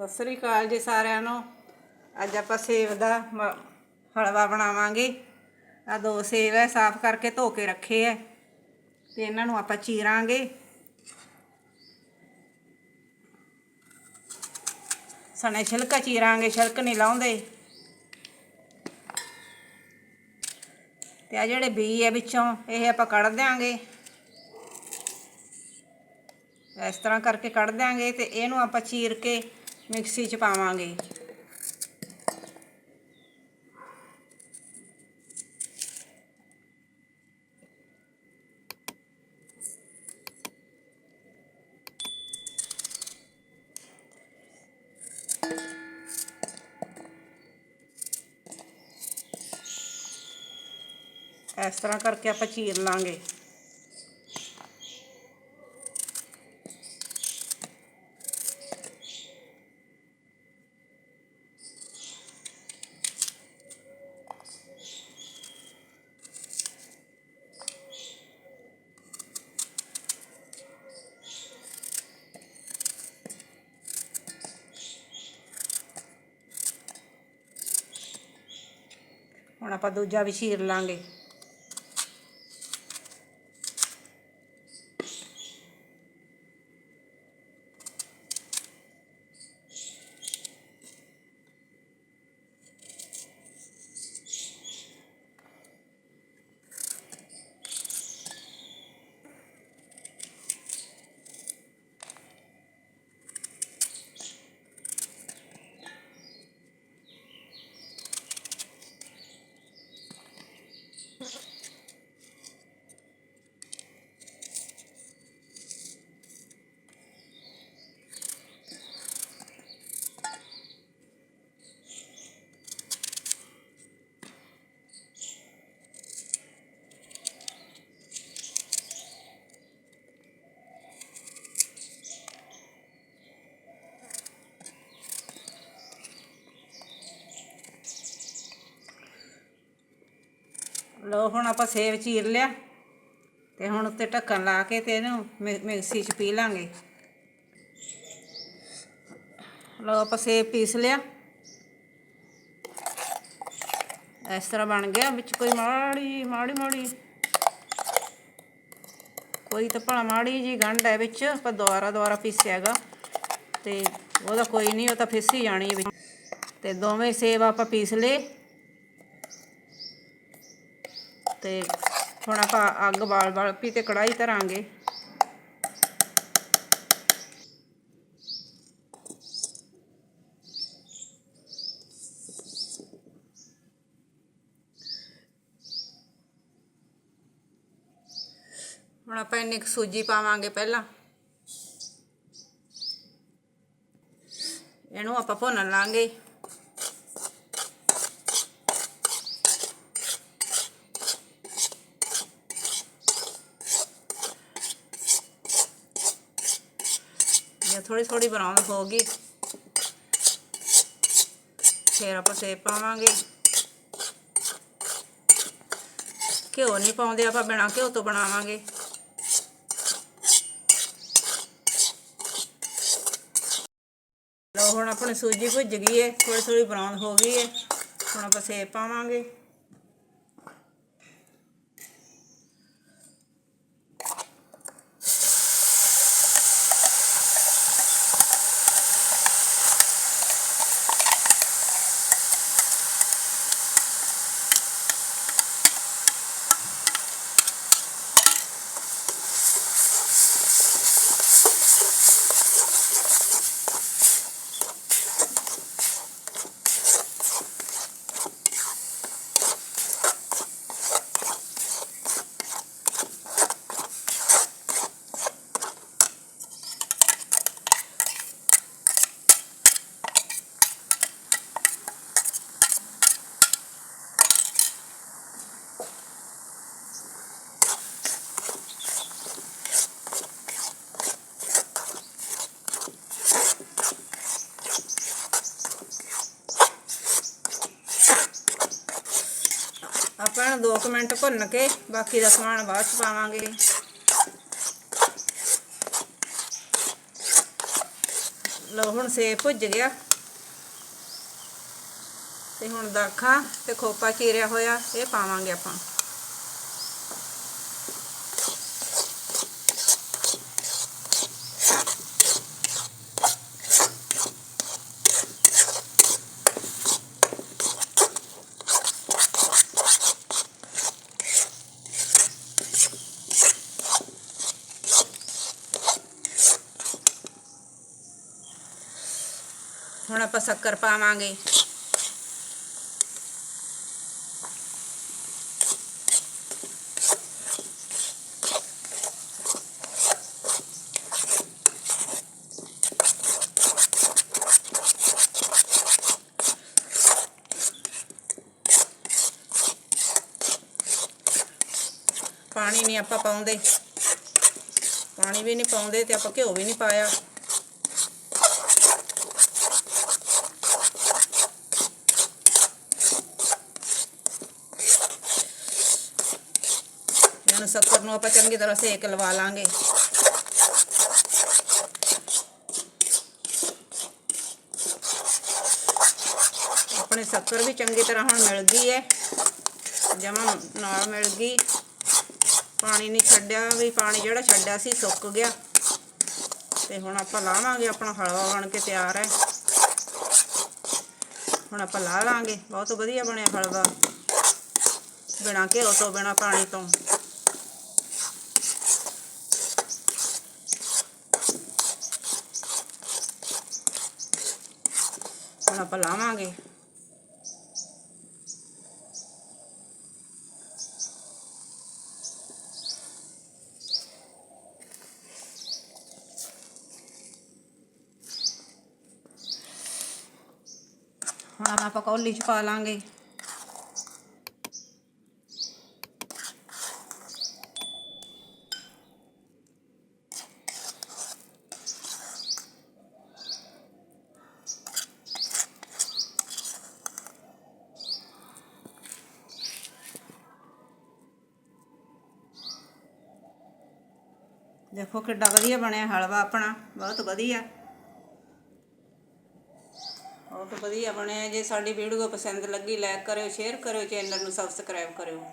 ਸਤਿ ਸ੍ਰੀ ਅਕਾਲ ਜੀ ਸਾਰਿਆਂ ਨੂੰ। ਅੱਜ ਆਪਾਂ ਸੇਬ ਦਾ ਮ- ਹਲਵਾ ਬਣਾਵਾਂਗੇ। ਆ ਦੋ ਸੇਬ ਹੈ, ਸਾਫ਼ ਕਰਕੇ ਧੋ ਕੇ ਰੱਖੇ ਹੈ। ਤੇ ਇਹਨਾਂ ਨੂੰ ਆਪਾਂ ਚੀਰਾਂਗੇ। ਸਣੇ ਛਿਲਕਾ ਚੀਰਾਂਗੇ, ਛਿਲਕ ਨਹੀਂ ਲਾਉਂਦੇ। ਤੇ ਆ ਜਿਹੜੇ ਬੀ ਹੈ ਵਿੱਚੋਂ, ਇਹ ਆਪਾਂ ਕੱਢ ਦਿਆਂਗੇ। ਇਸ ਤਰ੍ਹਾਂ ਕਰਕੇ ਕੱਢ ਦਿਆਂਗੇ ਤੇ ਇਹਨੂੰ ਆਪਾਂ ਚੀਰ ਕੇ ਮਿਕਸੀ 'ਚ ਪਾਵਾਂਗੇ। ਇਸ ਤਰ੍ਹਾਂ ਕਰਕੇ ਆਪਾਂ ਚੀਰ ਲਾਂਗੇ। ਹੁਣ ਆਪਾਂ ਦੂਜਾ ਵੀ ਚੀਰ ਲਾਂਗੇ। ਲਓ ਹੁਣ ਆਪਾਂ ਸੇਬ ਚੀਰ ਲਿਆ ਤੇ ਹੁਣ ਉੱਤੇ ਢੱਕਣ ਲਾ ਕੇ ਤੇ ਇਹਨੂੰ ਮਿ- ਮਿਕਸੀ 'ਚ ਪੀ ਲਾਂਗੇ। ਲਓ ਆਪਾਂ ਸੇਬ ਪੀਸ ਲਿਆ। ਇਸ ਤਰ੍ਹਾਂ ਬਣ ਗਿਆ, ਵਿੱਚ ਕੋਈ ਮਾੜੀ ਮਾੜੀ ਮਾੜੀ। ਕੋਈ ਤਾਂ ਭਲਾ ਮਾੜੀ ਜੀ ਗੰਢ ਹੈ ਵਿੱਚ, ਆਪਾਂ ਦੁਬਾਰਾ ਦੁਬਾਰਾ ਪੀਸਿਆ ਹੈਗਾ। ਤੇ ਉਹਦਾ ਕੋਈ ਨਹੀਂ, ਉਹ ਤਾਂ ਫਿਸ ਹੀ ਜਾਣੀ ਹੈ ਵਿੱਚ। ਤੇ ਦੋਵੇਂ ਸੇਬ ਆਪਾਂ ਪੀਸ ਲਏ। ਤੇ ਹੁਣ ਆਪਾਂ ਅੱਗ ਬਾਲ ਬਾਲ ਪੀ ਤੇ ਕੜਾਈ ਧਰਾਂਗੇ। ਹੁਣ ਆਪਾਂ ਇੰਨੀ ਕੁ ਸੂਜੀ ਪਾਵਾਂਗੇ ਪਹਿਲਾਂ। ਇਹਨੂੰ ਆਪਾਂ ਭੁੰਨ ਲਾਂਗੇ। ਥੋੜੀ ਥੋੜੀ ਬਰਾਊਨ ਹੋ ਗਈ ਫਿਰ ਆਪਾਂ ਸੇਬ ਪਾਵਾਂਗੇ। ਘਿਓ ਨਹੀਂ ਪਾਉਂਦੇ, ਆਪਾਂ ਬਿਨਾਂ ਘਿਓ ਤੋਂ ਬਣਾਵਾਂਗੇ। ਲੋ ਹੁਣ ਆਪਣੀ ਸੂਜੀ ਭੁੱਜ ਗਈ ਹੈ ਥੋੜੀ ਥੋੜੀ ਬਰਾਊਨ ਹੋ ਗਈ ਹੈ ਹੁਣ ਆਪਾਂ ਸੇਬ ਪਾਵਾਂਗੇ। ਆਪਾਂ ਨੂੰ 2 ਮਿੰਟ ਭੁੰਨ ਕੇ, ਬਾਕੀ ਦਾ ਸਮਾਨ ਬਾਅਦ ਚ ਪਾਵਾਂਗੇ। ਲਓ, ਹੁਣ ਸੇ ਭੁੱਜ ਗਿਆ। ਤੇ ਹੁਣ ਦਾਖਾ ਤੇ ਖੋਪਾ ਚੀਰਿਆ ਹੋਇਆ, ਇਹ ਪਾਵਾਂਗੇ ਆਪਾਂ। ਹੁਣ ਆਪਾਂ ਸ਼ੱਕਰ ਪਾਵਾਂਗੇ। ਪਾਣੀ ਨਹੀਂ ਆਪਾਂ ਪਾਉਂਦੇ। ਪਾਣੀ ਵੀ ਨਹੀਂ ਪਾਉਂਦੇ ਤੇ ਆਪਾਂ ਘਿਓ ਵੀ ਨਹੀਂ ਪਾਇਆ। ਹੁਣ ਸ਼ੱਕਰ ਨੂੰ ਆਪਾਂ ਚੰਗੀ ਤਰ੍ਹਾਂ ਸੇਕ ਲਵਾ ਲਾਂਗੇ। ਆਪਣੇ ਸ਼ੱਕਰ ਵੀ ਚੰਗੀ ਤਰ੍ਹਾਂ ਹੁਣ ਮਿਲ ਗਈ ਹੈ। ਜਮਾਂ ਨਾਲ ਮਿਲ ਗਈ। ਪਾਣੀ ਨਹੀਂ ਛੱਡਿਆ ਵੀ, ਪਾਣੀ ਜਿਹੜਾ ਛੱਡਿਆ ਸੀ, ਸੁੱਕ ਗਿਆ। ਤੇ ਹੁਣ ਆਪਾਂ ਲਾਵਾਂਗੇ, ਆਪਣਾ ਹਲਵਾ ਬਣ ਕੇ ਤਿਆਰ ਹੈ। ਹੁਣ ਆਪਾਂ ਲਾ ਲਾਂਗੇ। ਬਹੁਤ ਵਧੀਆ ਬਣਿਆ ਹਲਵਾ। ਬਿਨਾਂ ਘਿਓ ਤੋਂ, ਬਿਨਾਂ ਪਾਣੀ ਤੋਂ। ਹੁਣ ਆਪਾਂ ਲਾਵਾਂਗੇ ਹੁਣ ਆਪਾਂ ਕੌਲੀ ਚ ਪਾ ਲਾਂਗੇ ਦੇਖੋ ਕਿੱਡਾ ਵਧੀਆ ਬਣਿਆ ਹਲਵਾ ਆਪਣਾ, ਬਹੁਤ ਵਧੀਆ। ਬਹੁਤ ਵਧੀਆ ਬਣਿਆ ਜੇ ਸਾਡੀ ਵੀਡੀਓ ਪਸੰਦ ਲੱਗੀ ਲਾਈਕ ਕਰਿਓ ਸ਼ੇਅਰ ਕਰਿਓ ਚੈਨਲ ਨੂੰ ਸਬਸਕ੍ਰਾਈਬ ਕਰਿਓ।